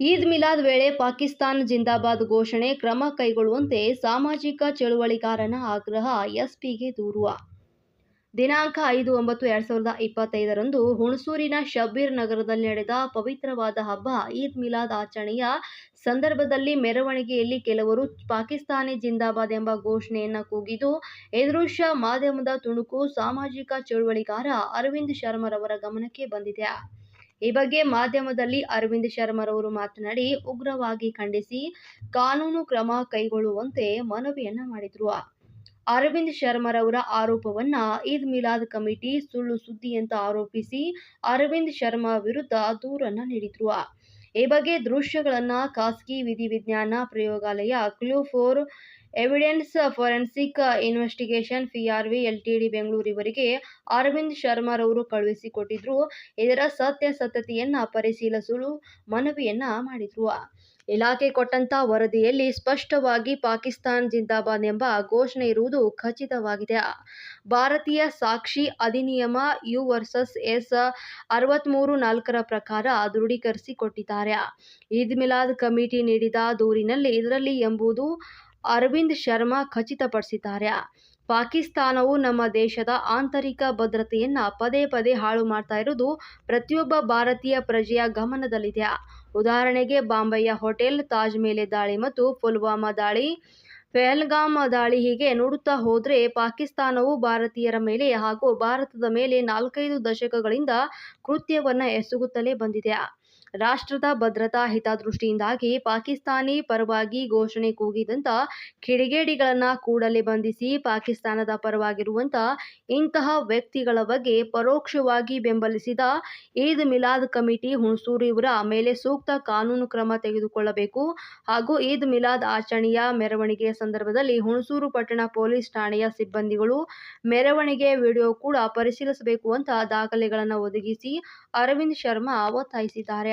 ಈದ್ ಮಿಲಾದ್ ವೇಳೆ ಪಾಕಿಸ್ತಾನ್ ಜಿಂದಾಬಾದ್ ಘೋಷಣೆ ಕ್ರಮ ಕೈಗೊಳ್ಳುವಂತೆ ಸಾಮಾಜಿಕ ಚಳುವಳಿಗಾರನ ಆಗ್ರಹ ಎಸ್ಪಿಗೆ ದೂರು ದಿನಾಂಕ ಐದು ಒಂಬತ್ತು ಎರಡ್ ಸಾವಿರದ ಇಪ್ಪತ್ತೈದರಂದು ಹುಣಸೂರಿನ ಶಬ್ಬೀರ್ ನಗರದಲ್ಲಿ ನಡೆದ ಪವಿತ್ರವಾದ ಹಬ್ಬ ಈದ್ ಮಿಲಾದ್ ಆಚರಣೆಯ ಸಂದರ್ಭದಲ್ಲಿ ಮೆರವಣಿಗೆಯಲ್ಲಿ ಕೆಲವರು ಪಾಕಿಸ್ತಾನಿ ಜಿಂದಾಬಾದ್ ಎಂಬ ಘೋಷಣೆಯನ್ನು ಕೂಗಿದು ದೃಶ್ಯ ಮಾಧ್ಯಮದ ತುಣುಕು ಸಾಮಾಜಿಕ ಚಳುವಳಿಗಾರ ಅರವಿಂದ್ ಶರ್ಮರವರ ಗಮನಕ್ಕೆ ಬಂದಿದೆ. ಈ ಬಗ್ಗೆ ಮಾಧ್ಯಮದಲ್ಲಿ ಅರವಿಂದ್ ಶರ್ಮರವರು ಮಾತನಾಡಿ, ಉಗ್ರವಾಗಿ ಖಂಡಿಸಿ ಕಾನೂನು ಕ್ರಮ ಕೈಗೊಳ್ಳುವಂತೆ ಮನವಿಯನ್ನ ಮಾಡಿದ್ರು. ಅರವಿಂದ್ ಶರ್ಮರವರ ಆರೋಪವನ್ನ ಈದ್ ಮಿಲಾದ್ ಕಮಿಟಿ ಸುಳ್ಳು ಸುದ್ದಿ ಅಂತ ಆರೋಪಿಸಿ ಅರವಿಂದ್ ಶರ್ಮಾ ವಿರುದ್ಧ ದೂರನ್ನ ನೀಡಿದ್ರು. ಈ ಬಗ್ಗೆ ದೃಶ್ಯಗಳನ್ನ ಖಾಸಗಿ ವಿಧಿವಿಜ್ಞಾನ ಪ್ರಯೋಗಾಲಯ clue four evidence forensic investigation PRV LTD Bengaluru ಇವರಿಗೆ ಅರವಿಂದ್ ಶರ್ಮಾರವರು ಕಳುಹಿಸಿಕೊಟ್ಟಿದ್ರು ಇದರ ಸತ್ಯಾಸತ್ಯತೆಯನ್ನ ಪರಿಶೀಲಿಸಲು ಮನವಿಯನ್ನು ಮಾಡಿದ್ರು. ಇಲಾಖೆ ಕೊಟ್ಟಂತ ವರದಿಯಲ್ಲಿ ಸ್ಪಷ್ಟವಾಗಿ ಪಾಕಿಸ್ತಾನ್ ಜಿಂದಾಬಾದ್ ಎಂಬ ಘೋಷಣೆ ಇರುವುದು ಖಚಿತವಾಗಿದೆ. ಭಾರತೀಯ ಸಾಕ್ಷಿ ಅಧಿನಿಯಮ ಯು ವರ್ಸಸ್ ಎಸ್ ಅರವತ್ತ್ಮೂರು ನಾಲ್ಕರ ಪ್ರಕಾರ ದೃಢೀಕರಿಸಿಕೊಟ್ಟಿದ್ದಾರೆ. ಈದ್ ಮಿಲಾದ್ ಕಮಿಟಿ ನೀಡಿದ ದೂರಿನಲ್ಲಿ ಇದರಲ್ಲಿ ಎಂಬುದು ಅರವಿಂದ್ ಶರ್ಮಾ ಖಚಿತಪಡಿಸಿದ್ದಾರೆ. ಪಾಕಿಸ್ತಾನವು ನಮ್ಮ ದೇಶದ ಆಂತರಿಕ ಭದ್ರತೆಯನ್ನು ಪದೇ ಪದೇ ಹಾಳು ಮಾಡ್ತಾ ಇರೋದು ಪ್ರತಿಯೊಬ್ಬ ಭಾರತೀಯ ಪ್ರಜೆಯ ಗಮನದಲ್ಲಿದೆ. ಉದಾಹರಣೆಗೆ, ಬಾಂಬೆಯ ಹೋಟೆಲ್, ತಾಜ್ ಮೇಲೆ ದಾಳಿ ಮತ್ತು ಪುಲ್ವಾಮಾ ದಾಳಿ. ಪೆಹಲ್ಗಾಮ್ ದಾಳಿ ಹೀಗೆ ನೋಡುತ್ತಾ ಹೋದರೆ ಪಾಕಿಸ್ತಾನವು ಭಾರತೀಯರ ಮೇಲೆ ಹಾಗೂ ಭಾರತದ ಮೇಲೆ ನಾಲ್ಕೈದು ದಶಕಗಳಿಂದ ಕೃತ್ಯವನ್ನ ಎಸಗುತ್ತಲೇ ಬಂದಿದೆ. ರಾಷ್ಟ್ರದ ಭದ್ರತಾ ಹಿತದೃಷ್ಟಿಯಿಂದಾಗಿ ಪಾಕಿಸ್ತಾನಿ ಪರವಾಗಿ ಘೋಷಣೆ ಕೂಗಿದಂತ ಕಿಡಿಗೇಡಿಗಳನ್ನ ಕೂಡಲೇ ಬಂಧಿಸಿ ಪಾಕಿಸ್ತಾನದ ಪರವಾಗಿರುವಂತ ಇಂತಹ ವ್ಯಕ್ತಿಗಳ ಬಗ್ಗೆ ಪರೋಕ್ಷವಾಗಿ ಬೆಂಬಲಿಸಿದ ಈದ್ ಮಿಲಾದ್ ಕಮಿಟಿ ಹುಣಸೂರು ಇವರ ಮೇಲೆ ಸೂಕ್ತ ಕಾನೂನು ಕ್ರಮ ತೆಗೆದುಕೊಳ್ಳಬೇಕು ಹಾಗೂ ಈದ್ ಮಿಲಾದ್ ಆಚರಣೆಯ ಮೆರವಣಿಗೆಯ ಸಂದರ್ಭದಲ್ಲಿ ಹುಣಸೂರು ಪಟ್ಟಣ ಪೊಲೀಸ್ ಠಾಣೆಯ ಸಿಬ್ಬಂದಿಗಳು ಮೆರವಣಿಗೆ ವಿಡಿಯೋ ಕೂಡ ಪರಿಶೀಲಿಸಬೇಕು ಅಂತ ದಾಖಲೆಗಳನ್ನು ಒದಗಿಸಿ ಅರವಿಂದ್ ಶರ್ಮಾ ಒತ್ತಾಯಿಸಿದ್ದಾರೆ.